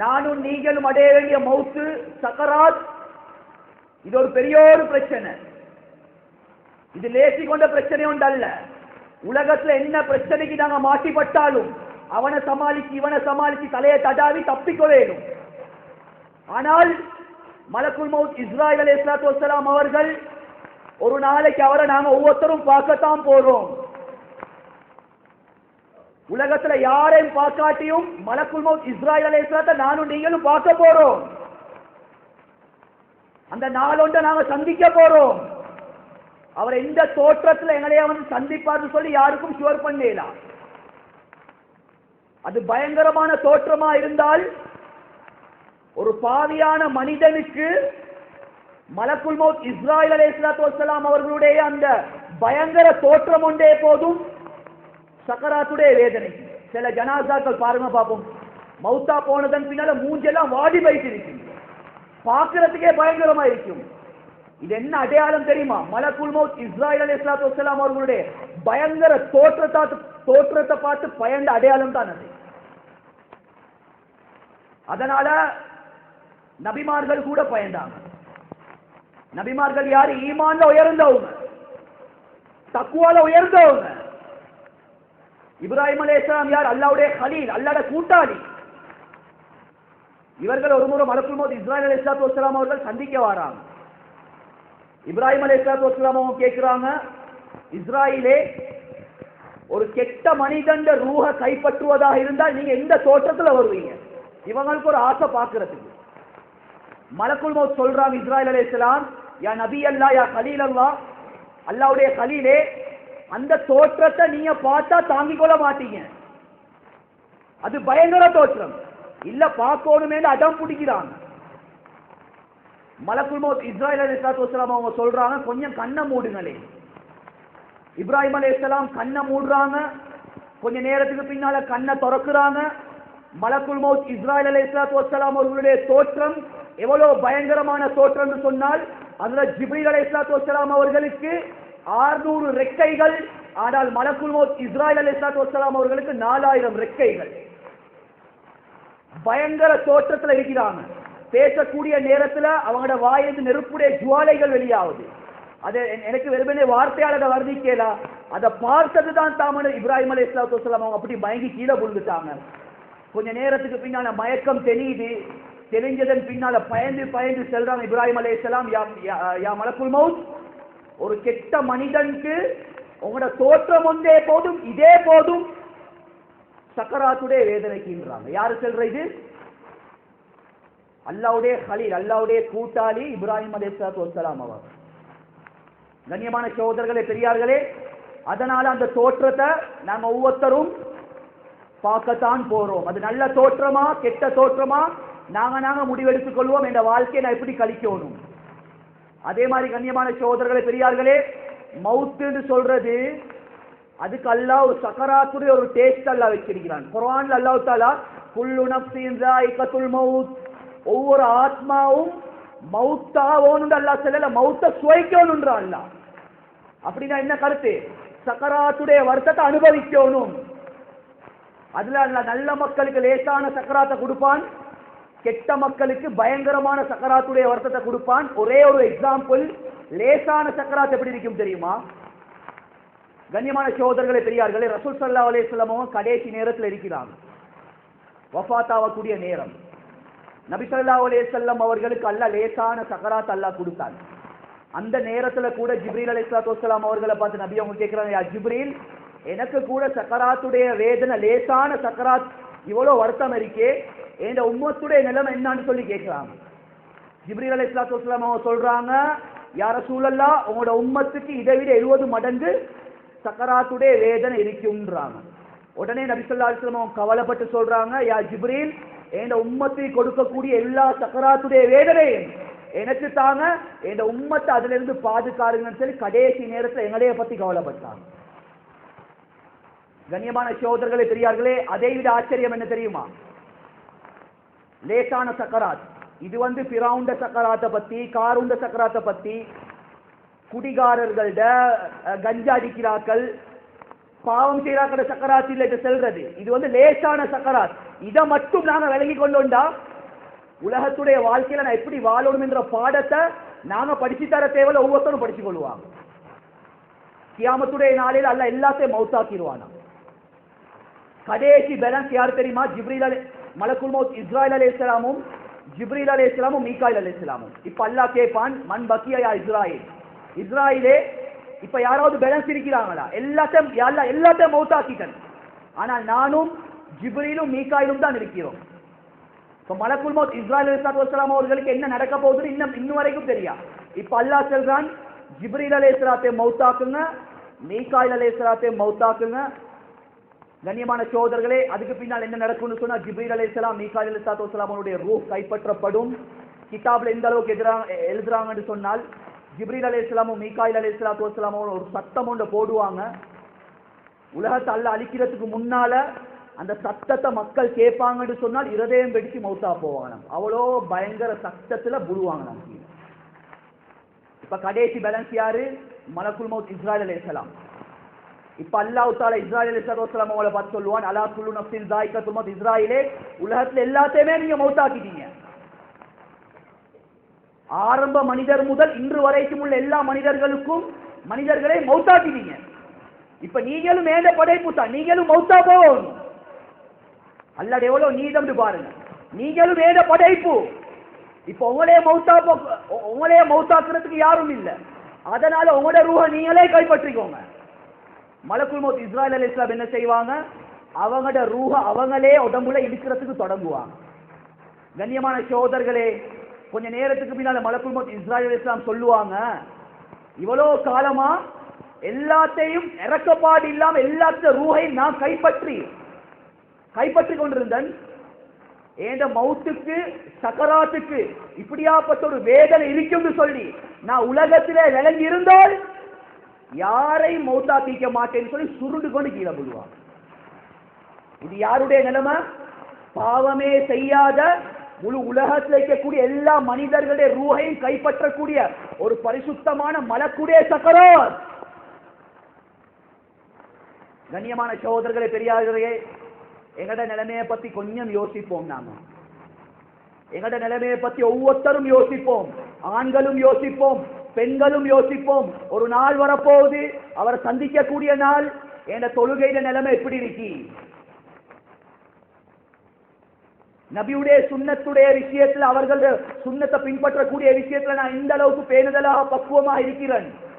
நானும் நீங்களும் அடைய வேண்டிய மவுத்து சக்கராத் இது ஒரு பெரிய ஒரு பிரச்சனை. இது லேசி கொண்ட பிரச்சனை ஒன்று அல்ல உலகத்துல என்ன பிரச்சனைக்கு நாங்க மாட்டிப்பட்டாலும் அவனை சமாளிச்சு இவனை சமாளிச்சு தலையை தடாவி தப்பிக்க வேணும். ஆனால் மலக்குல் மவுத் இஸ்ராயல் அலி இஸ்லாத்து வசலாம் அவர்கள் ஒரு நாளைக்கு அவரை நாங்க ஒவ்வொருத்தரும் பார்க்கத்தான் போறோம். உலகத்துல யாரையும் பார்க்காட்டியும் மலக்குல் மவுத் இஸ்ராயல் அலி நானும் நீங்களும் பார்க்க போறோம். அந்த நாளொன்றை நாங்க சந்திக்க போறோம். அவர் எந்த தோற்றத்துல எங்களைய வந்து சந்திப்பார்னு சொல்லி யாருக்கும் ஷுவர் பண்ணலாம் அது பயங்கரமான தோற்றமா இருந்தால் ஒரு பாவியான மனிதனுக்கு மலக்குல் மௌத் இஸ்ராயல் அலை அவர்களுடைய அந்த பயங்கர தோற்றம் ஒன்றே போதும். சக்கராத்துடைய வேதனை. சில ஜனாசாக்கள் பாருங்க பார்ப்போம். மௌத்தா போனதன் பின்னால மூஞ்செல்லாம் வாடி வைத்து இருக்கும் பார்க்கறதுக்கே பயங்கரமா இருக்கும் இது என்ன அடையாளம் தெரியுமா? மலக்குல் மௌத் இஸ்ராயல் அலி இஸ்லாத்து வசலாம் அவர்களுடைய பயங்கர தோற்றத்தை தோற்றத்தை பார்த்து பயந்த அடையாளம் தான் அது. அதனால நபிமார்கள் கூட பயந்தாங்க. நபிமார்கள் யாரு? ஈமான்ல உயர்ந்தவங்க. தக்குவால உயர்ந்தவங்க. இப்ராஹிம் அலைஹிஸ்ஸலாம் யார்? அல்லாவுடைய ஹலீல் அல்லாட கூட்டாளி. இவர்கள் ஒரு முறை மலக்குல் மோத் இஸ்ராயல் அலி இஸ்லாத்து வஸ்லாம் அவர்கள் சந்திக்க வராங்க. இப்ராஹிம் அலி இஸ்லாத்து வஸ்லாம் அவங்க கேட்கிறாங்க இஸ்ராயிலே ஒரு கெட்ட மனிதன் ரூஹ கைப்பற்றுவதாக இருந்தால் நீங்க எந்த தோற்றத்தில் வருவீங்க? இவங்களுக்கு ஒரு ஆசை பார்க்கறதுக்கு மலக்குள் மௌத் சொல்றாங்க இஸ்ராயல் அலைஹிஸ்ஸலாம் யா நபி அல்லா யா கலீல் அல்லா அல்லாவுடைய கலீலே அந்த தோற்றத்தை நீங்க பார்த்தா தாங்கிக் கொள்ள மாட்டீங்க. அது பயங்கர தோற்றம். இல்ல பார்க்கணுமே அடம் பிடிக்கிறாங்க மலக்குல் மௌத் இஸ்ராயல் அலைஹிஸ்ஸலாத்து அவங்க சொல்றாங்க கொஞ்சம் கண்ணை மூடுங்களே. இப்ராஹிம் அலைஹிஸ்ஸலாம் கண்ணை மூடுறாங்க. கொஞ்ச நேரத்துக்கு பின்னால கண்ணை திறக்குறாங்க. மலக்குல் மௌத் இஸ்ராயல் அலி இஸ்லாத்து வசலாம் அவர்களுடைய தோற்றம் எவ்வளவு பயங்கரமான தோற்றம் சொன்னால் அதுல ஜிப்ரீல் இஸ்லாத்து வசலாம் அவர்களுக்கு 600 ரெக்கைகள் ஆனால் மலக்குல் மௌத் இஸ்ராயல் அலைஹிஸ்ஸலாத்து வசலாம் அவர்களுக்கு 4000 ரெக்கைகள். பயங்கர தோற்றத்தில் இருக்கிறாங்க பேசக்கூடிய நேரத்தில் அவங்களோட வாயிலிருந்து நெருப்புடைய ஜுவாலைகள் வெளியாகுது. அது எனக்கு வெறுமனே வார்த்தையால் அதை வர்ணிக்கலாம் அதை பார்த்தது தான் தாமன இப்ராஹிம் அலி இஸ்லாத்து வசலாம் அவங்க அப்படி மயங்கி கீழே விழுந்துட்டாங்க. கொஞ்ச நேரத்துக்கு பின்னால மயக்கம் தெரியுது தெரிஞ்சதன் பின்னால பயந்து பயந்து செல்றாங்க இப்ராஹிம் அலி இஸ்லாம் யா யா மலக்குல் மவுத். ஒரு கெட்ட மனிதனுக்கு உங்களோட தோற்றம் ஒன்றே போதும் இதே போதும். சக்கராத்துடைய வேதனைக்குன்றாங்க. யாரு சொல்ற இது? அல்லாவுடைய ஹலீல் அல்லாவுடைய கூட்டாளி இப்ராஹிம் அலைஹிஸ்ஸலாத்து வஸ்ஸலாம் அவர். கண்ணியமான சோதர்களே பெரியார்களே அதனால அந்த தோற்றத்தை நாங்க ஒவ்வொருத்தரும் பார்க்கத்தான் போறோம். அது நல்ல தோற்றமா கெட்ட தோற்றமா நாங்க நாங்க முடிவெடுத்துக் கொள்வோம் என்ற வாழ்க்கையை நான் எப்படி கழிக்கணும்? அதே மாதிரி கண்ணியமான சகோதரர்களே பெரியார்களே மவுத்துன்னு சொல்றது அதுக்கு அல்லாஹ் ஒரு சக்கராத்துடைய ஒரு டேஸ்ட் அல்லா வச்சிருக்கிறான். குரான் அல்லாஹ் தாலா குல்லு நஃப்ஸின் ஸாயிகத்துல் மவுத் ஒவ்வொரு ஆத்மாவும் மவுத்தாவோன்னு அல்லாஹ் சொல்லல மவுத்த சுவைக்கணும்ன்றா அல்லா அப்படின்னா என்ன கருத்து? சக்கராத்துடைய வருத்தத்தை அனுபவிக்கணும். அதுல அல்லாஹ் நல்ல மக்களுக்கு லேசான சக்கராத்தை கொடுப்பான். கெட்ட மக்களுக்கு பயங்கரமான சக்கராத்துடைய வருத்தத்தை கொடுப்பான். ஒரே ஒரு எக்ஸாம்பிள் லேசான சக்கராத் எப்படி இருக்கும் தெரியுமா? கண்ணியமான சோதர்களை பெரியார்களே ரசூல் சல்லா அலையம் அவங்க கடைசி நேரத்தில் இருக்கிறாங்க. வஃபாத்தாவக்கூடிய நேரம். நபி ஸல்லல்லாஹு அலைஹி அவர்களுக்கு அல்ல லேசான சக்கராத் அல்லாஹ் கொடுத்தாங்க. அந்த நேரத்தில் கூட ஜிப்ரீல் அலி சலாத்துலாம் அவர்களை பார்த்து நபி அவங்க கேட்கிறாங்க யா ஜிப்ரீல் எனக்கு கூட சக்கராத்துடைய வேதனை லேசான சக்கராத் இவ்வளோ வருத்தம் இருக்கே என் உம்மத்துடைய நிலைமை என்னன்னு சொல்லி கேட்கிறாங்க ஜிப்ரீல் அலி இஸ்லாத்து வஸ்லாம் அவங்க சொல்றாங்க யார சூழல்லா உங்களோட உம்மத்துக்கு இதை விட எழுபது மடங்கு சக்கராத்துடைய வேதனை இருக்கும்ன்றாங்க. உடனே நபிசல்லா அலிஸ்லாம் அவங்க கவலைப்பட்டு சொல்றாங்க யா ஜிப்ரீல் என் உம்மத்தை கொடுக்கக்கூடிய எல்லா சக்கராத்துடைய வேதனையும் எனக்கு தாங்க என் உம்மத்தை அதுல இருந்து பாதுகாருங்கன்னு சொல்லி கடைசி நேரத்தில் எங்களைய பத்தி கவலைப்பட்டாங்க. கண்ணியமான சோதர்களை பெரியார்களே அதை விட ஆச்சரியம் என்ன தெரியுமா? லேசான சக்கராத். இது வந்து பிராவுண்ட சக்கராத்தை பத்தி காருண்ட சக்கராத்தை பத்தி குடிகாரர்கள்ட கஞ்சா அடிக்கிறாக்கள் பாவம் செய்யறாக்கிற சக்கராத் இல்லை செல்றது. இது வந்து லேசான சக்கராத். இதை மட்டும் நாங்க விலகி கொண்டோண்டா உலகத்துடைய வாழ்க்கையில நான் எப்படி வாழணும் என்ற பாடத்தை நாங்க படிச்சு தர தேவையில்ல ஒவ்வொருத்தரும் படிச்சு கொள்வாங்க கியாமத்துடைய நாளில் அல்ல எல்லாத்தையும் மவுத்தாக்கிடுவானா கடைசி பேலன்ஸ் யார் தெரியுமா? ஜிப்ரில் மலக்குல் மௌத் இஸ்ராயல் அலி இஸ்லாமும் ஜிப்ரீல் அலே இஸ்லாமும் மீகாயில் அலே இஸ்லாமும் இப்ப அல்லாஹ் கேட்பான் மண் பக்கியா இஸ்ராயில்? இஸ்ராயிலே இப்ப யாராவது பேலன்ஸ் இருக்கிறாங்களா? எல்லாத்தையும் எல்லா எல்லாத்தையும் மௌத்தாக்கிட்டேன் ஆனால் நானும் ஜிப்ரீலும் மீகாயிலும் தான் இருக்கிறோம். இப்போ மலக்குல் மௌத் இஸ்ராயல் அலிஸ்லாத்து வசலாம் அவர்களுக்கு என்ன நடக்க போகுதுன்னு இன்னும் இன்னும் வரைக்கும் தெரியா? இப்போ அல்லாஹ் சொல்றான் ஜிப்ரீல் அலே இஸ்லாத்தை மௌத்தாக்குங்க மீகாயில் அலே இஸ்லாத்தை மௌத்தாக்குங்க கண்ணியமான சோதர்களே அதுக்கு பின்னால் என்ன நடக்கும்னு சொன்னா ஜிப்ரீல் அலே இஸ்லாம் மீகாயில் அலி இஸ்லாத்து வசலாம் அவருடைய கைப்பற்றப்படும். கிதாபில் எந்த அளவுக்கு எதிராக எழுதுறாங்கன்னு சொன்னால் ஜிப்ரீல் அலி இஸ்லாமும் மீகாயில் அலி இஸ்லாத்து வஸ்லாமும் ஒரு சத்தம் ஒன்று போடுவாங்க. உலகத்தை அல்ல அழிக்கிறதுக்கு முன்னால அந்த சத்தத்தை மக்கள் கேட்பாங்கன்னு சொன்னால் இருதயம் வெடிச்சு மௌத்தா போவாங்க. அவ்வளோ பயங்கர சத்தத்துல புழுவாங்க நம்ம இப்ப கடைசி பேலன்ஸ் யாரு? மலக்குல் மௌத் இஸ்ராயல் அலைஹிஸ்ஸலாம் இப்ப அல்லாஹ் தாலா இஸ்ராயல் அலைஹிஸ்ஸலாம் அவளை பார்த்து சொல்லுவான் அலா சுல்லு நப்சில் ஸாயிகத்துல் துமத் இஸ்ராயிலே உலகத்துல எல்லாத்தையுமே நீங்க மௌத்தாக்கிட்டீங்க. ஆரம்ப மனிதர் முதல் இன்று வரைக்கும் உள்ள எல்லா மனிதர்களுக்கும் மனிதர்களை மௌத்தாக்கிட்டீங்க. இப்ப நீங்களும் ஏந்த படைப்பு தான் நீங்களும் மௌத்தா போகணும். அல்லாட எவ்வளவு நீதம்னு பாருங்க. நீங்களும் மேல படைப்பு. இப்ப உங்களே மௌத்தா போ- உங்களே மௌத்தாக்குறதுக்கு யாரும் இல்ல. அதனால உங்களோட ரூஹ நீங்களே கைப்பற்றிக்கோங்க. மலக்குல் மௌத் இஸ்ராயல் அலி இஸ்லாம் என்ன செய்வாங்க? அவங்களோட ரூஹ அவங்களே உடம்புல இடிக்கிறதுக்கு தொடங்குவாங்க. கண்ணியமான சோதர்களே கொஞ்ச நேரத்துக்கு பின்னால் மலக்குல் மௌத் இஸ்ராயல் அலி இஸ்லாம் சொல்லுவாங்க இவ்வளோ காலமா எல்லாத்தையும் இறக்கப்பாடு இல்லாமல் எல்லாத்த ரூஹையும் நான் கைப்பற்றி கைப்பற்றி கொண்டிருந்தேன். ஏண்ட மவுத்துக்கு சக்கராத்துக்கு இப்படியாப்பட்ட ஒரு வேதனை இருக்கும்னு சொல்லி நான் உலகத்தில் விளங்கி இருந்தால் யாரையும் மௌத்தாக்கிக்க மாட்டேன்னு சொல்லி சுருண்டு கொண்டு கீழே விழுவான். இது யாருடைய நிலைமை? பாவமே செய்யாத முழு உலகத்தில் இருக்கக்கூடிய எல்லா மனிதர்களுடைய ரூகையும் கைப்பற்றக்கூடிய ஒரு பரிசுத்தமான மலக்குடைய சக்கரம். கண்ணியமான சகோதரர்களை பெரியார்களே எங்கட நிலைமையை பத்தி கொஞ்சம் யோசிப்போம் நாம. எங்கட நிலைமையை பத்தி ஒவ்வொருத்தரும் யோசிப்போம் ஆண்களும் யோசிப்போம் பெண்களும் யோசிப்போம். ஒரு நாள் வரப்போகுது அவரை சந்திக்கக்கூடிய நாள். என் தொழுகையில நிலைமை எப்படி இருக்கு? நபியுடைய சுண்ணத்துடைய விஷயத்துல அவர்கள் சுண்ணத்தை பின்பற்றக்கூடிய விஷயத்துல நான் இந்த அளவுக்கு பேணுதலாக பக்குவமாக இருக்கிறேன்.